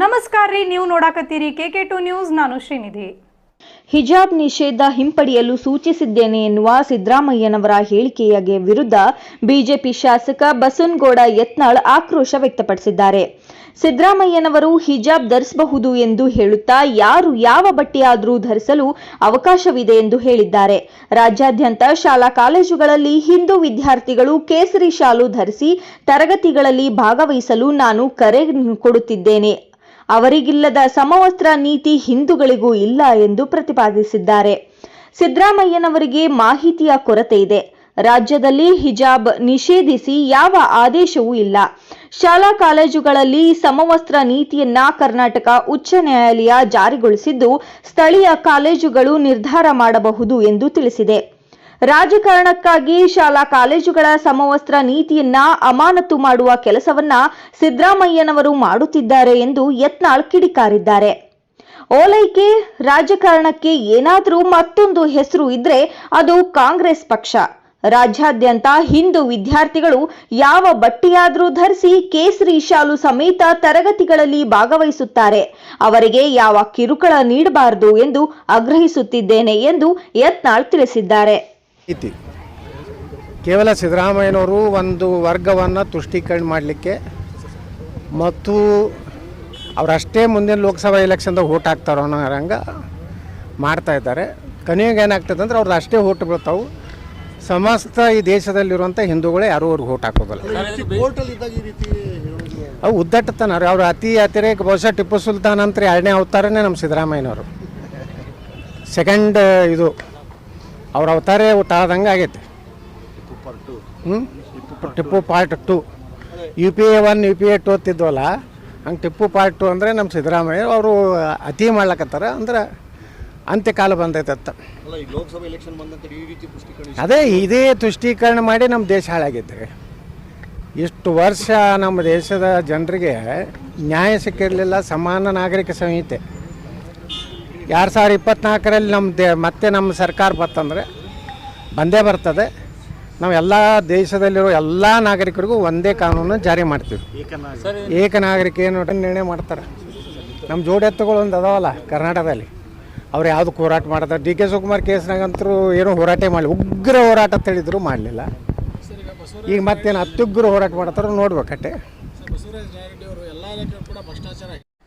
ನಮಸ್ಕಾರ ರೀ, ನೀವು ನೋಡಾಕತ್ತೀರಿ ಕೆ ಕೆ ಟು ನ್ಯೂಸ್, ನಾನು ಶ್ರೀನಿಧಿ. ಹಿಜಾಬ್ ನಿಷೇಧ ಹಿಂಪಡೆಯಲು ಸೂಚಿಸಿದ್ದೇನೆ ಎನ್ನುವ ಸಿದ್ದರಾಮಯ್ಯನವರ ಹೇಳಿಕೆಯ ವಿರುದ್ಧ ಬಿಜೆಪಿ ಶಾಸಕ ಬಸವನಗೌಡ ಯತ್ನಾಳ್ ಆಕ್ರೋಶ ವ್ಯಕ್ತಪಡಿಸಿದ್ದಾರೆ. ಸಿದ್ದರಾಮಯ್ಯನವರು ಹಿಜಾಬ್ ಧರಿಸಬಹುದು ಎಂದು ಹೇಳುತ್ತಾ ಯಾರು ಯಾವ ಬಟ್ಟೆಯಾದರೂ ಧರಿಸಲು ಅವಕಾಶವಿದೆ ಎಂದು ಹೇಳಿದ್ದಾರೆ. ರಾಜ್ಯಾದ್ಯಂತ ಶಾಲಾ ಕಾಲೇಜುಗಳಲ್ಲಿ ಹಿಂದೂ ವಿದ್ಯಾರ್ಥಿಗಳು ಕೇಸರಿ ಶಾಲು ಧರಿಸಿ ತರಗತಿಗಳಲ್ಲಿ ಭಾಗವಹಿಸಲು ನಾನು ಕರೆ ಕೊಡುತ್ತಿದ್ದೇನೆ. ಅವರಿಗಿಲ್ಲದ ಸಮವಸ್ತ್ರ ನೀತಿ ಹಿಂದೂಗಳಿಗೂ ಇಲ್ಲ ಎಂದು ಪ್ರತಿಪಾದಿಸಿದ್ದಾರೆ. ಸಿದ್ದರಾಮಯ್ಯನವರಿಗೆ ಮಾಹಿತಿಯ ಕೊರತೆ ಇದೆ. ರಾಜ್ಯದಲ್ಲಿ ಹಿಜಾಬ್ ನಿಷೇಧಿಸಿ ಯಾವ ಆದೇಶವೂ ಇಲ್ಲ. ಶಾಲಾ ಕಾಲೇಜುಗಳಲ್ಲಿ ಸಮವಸ್ತ್ರ ನೀತಿಯನ್ನ ಕರ್ನಾಟಕ ಉಚ್ಚ ನ್ಯಾಯಾಲಯ ಜಾರಿಗೊಳಿಸಿದ್ದು, ಸ್ಥಳೀಯ ಕಾಲೇಜುಗಳು ನಿರ್ಧಾರ ಮಾಡಬಹುದು ಎಂದು ತಿಳಿಸಿದೆ. ರಾಜಕಾರಣಕ್ಕಾಗಿ ಶಾಲಾ ಕಾಲೇಜುಗಳ ಸಮವಸ್ತ್ರ ನೀತಿಯನ್ನ ಅಮಾನತು ಮಾಡುವ ಕೆಲಸವನ್ನ ಸಿದ್ದರಾಮಯ್ಯನವರು ಮಾಡುತ್ತಿದ್ದಾರೆ ಎಂದು ಯತ್ನಾಳ್ ಕಿಡಿಕಾರಿದ್ದಾರೆ. ಓಲೈಕೆ ರಾಜಕಾರಣಕ್ಕೆ ಏನಾದರೂ ಮತ್ತೊಂದು ಹೆಸರು ಇದ್ರೆ ಅದು ಕಾಂಗ್ರೆಸ್ ಪಕ್ಷ. ರಾಜ್ಯಾದ್ಯಂತ ಹಿಂದೂ ವಿದ್ಯಾರ್ಥಿಗಳು ಯಾವ ಬಟ್ಟೆಯಾದರೂ ಧರಿಸಿ ಕೇಸರಿ ಶಾಲು ಸಮೇತ ತರಗತಿಗಳಲ್ಲಿ ಭಾಗವಹಿಸುತ್ತಾರೆ. ಅವರಿಗೆ ಯಾವ ಕಿರುಕುಳ ನೀಡಬಾರದು ಎಂದು ಆಗ್ರಹಿಸುತ್ತಿದ್ದೇನೆ ಎಂದು ಯತ್ನಾಳ್ ತಿಳಿಸಿದ್ದಾರೆ. ಐತಿ ಕೇವಲ ಸಿದ್ದರಾಮಯ್ಯನವರು ಒಂದು ವರ್ಗವನ್ನು ತುಷ್ಟೀಕರಣ ಮಾಡಲಿಕ್ಕೆ ಮತ್ತು ಅವರಷ್ಟೇ ಮುಂದಿನ ಲೋಕಸಭಾ ಎಲೆಕ್ಷನ್ದಾಗ ಓಟ್ ಹಾಕ್ತಾರೋ ಅನ್ನೋ ಹಂಗೆ ಮಾಡ್ತಾ ಇದ್ದಾರೆ. ಕೊನೆಗೆ ಏನಾಗ್ತದೆ ಅಂದ್ರೆ ಅವ್ರದ್ದು ಅಷ್ಟೇ ಓಟ್ ಬೀಳ್ತಾವೆ. ಸಮಸ್ತ ಈ ದೇಶದಲ್ಲಿರುವಂಥ ಹಿಂದೂಗಳೇ ಯಾರೂ ಅವ್ರಿಗೆ ಓಟ್ ಹಾಕೋದಿಲ್ಲ. ಅವು ಉದ್ದಟ್ಟತನ ರೀ. ಅವ್ರು ಅತಿ ಅತಿರೇಕ ಬಹುಶಃ ಟಿಪ್ಪು ಸುಲ್ತಾನ್ ಅಂತ ಎರಡನೇ ಅವತಾರನೇ ನಮ್ಮ ಸಿದ್ದರಾಮಯ್ಯನವರು. ಸೆಕೆಂಡ್ ಇದು. ಅವ್ರ ಅವತಾರೇ ತಾಳ್ದಂಗೆ ಆಗೈತೆ. ಹ್ಞೂ Tipu part two. U P A one U P A two ಅಂತಿದ್ವಲ್ಲ ಹಂಗೆ ಟಿಪ್ಪು ಪಾರ್ಟ್ ಟು ಅಂದರೆ ನಮ್ಮ ಸಿದ್ದರಾಮಯ್ಯ ಅವರು ಅತಿ ಮಾಡ್ಲಕತ್ತಾರ ಅಂದ್ರೆ ಅಂತ್ಯಕಾಲ ಬಂದೈತೆ ಅಂತ. ಅದೇ ಇದೇ ತುಷ್ಟೀಕರಣ ಮಾಡಿ ನಮ್ಮ ದೇಶ ಹಾಳಾಗೈತೆ. ಇಷ್ಟು ವರ್ಷ ನಮ್ಮ ದೇಶದ ಜನರಿಗೆ ನ್ಯಾಯ ಸಿಕ್ಕಿರಲಿಲ್ಲ ಸಮಾನ ನಾಗರಿಕ ಸಂಹಿತೆ. ಎರಡು ಸಾವಿರ ಇಪ್ಪತ್ನಾಲ್ಕರಲ್ಲಿ ನಮ್ಮ ದೇ ಮತ್ತೆ ನಮ್ಮ ಸರ್ಕಾರ ಬರ್ತಂದರೆ ಬಂದೇ ಬರ್ತದೆ. ನಾವು ಎಲ್ಲ ದೇಶದಲ್ಲಿರೋ ಎಲ್ಲ ನಾಗರಿಕರಿಗೂ ಒಂದೇ ಕಾನೂನು ಜಾರಿ ಮಾಡ್ತೀವಿ. ಏಕ ನಾಗರಿಕ. ಏನು ನಿರ್ಣಯ ಮಾಡ್ತಾರೆ. ನಮ್ಮ ಜೋಡಿ ಎತ್ತುಗಳು ಒಂದು ಅದಾವಲ್ಲ ಕರ್ನಾಟಕದಲ್ಲಿ. ಅವ್ರು ಯಾವುದು ಹೋರಾಟ ಮಾಡ್ತಾರೆ. ಡಿ ಕೆ ಶಿವಕುಮಾರ್ ಕೇಸ್ನಾಗಂತರೂ ಏನೂ ಹೋರಾಟ ಮಾಡಲಿ ಉಗ್ರ ಹೋರಾಟ ಅಂತ ಹೇಳಿದ್ರು ಮಾಡಲಿಲ್ಲ. ಈಗ ಮತ್ತೇನು ಅತ್ಯುಗ್ರ ಹೋರಾಟ ಮಾಡ್ತಾರೋ ನೋಡ್ಬೇಕಟ್ಟೆ.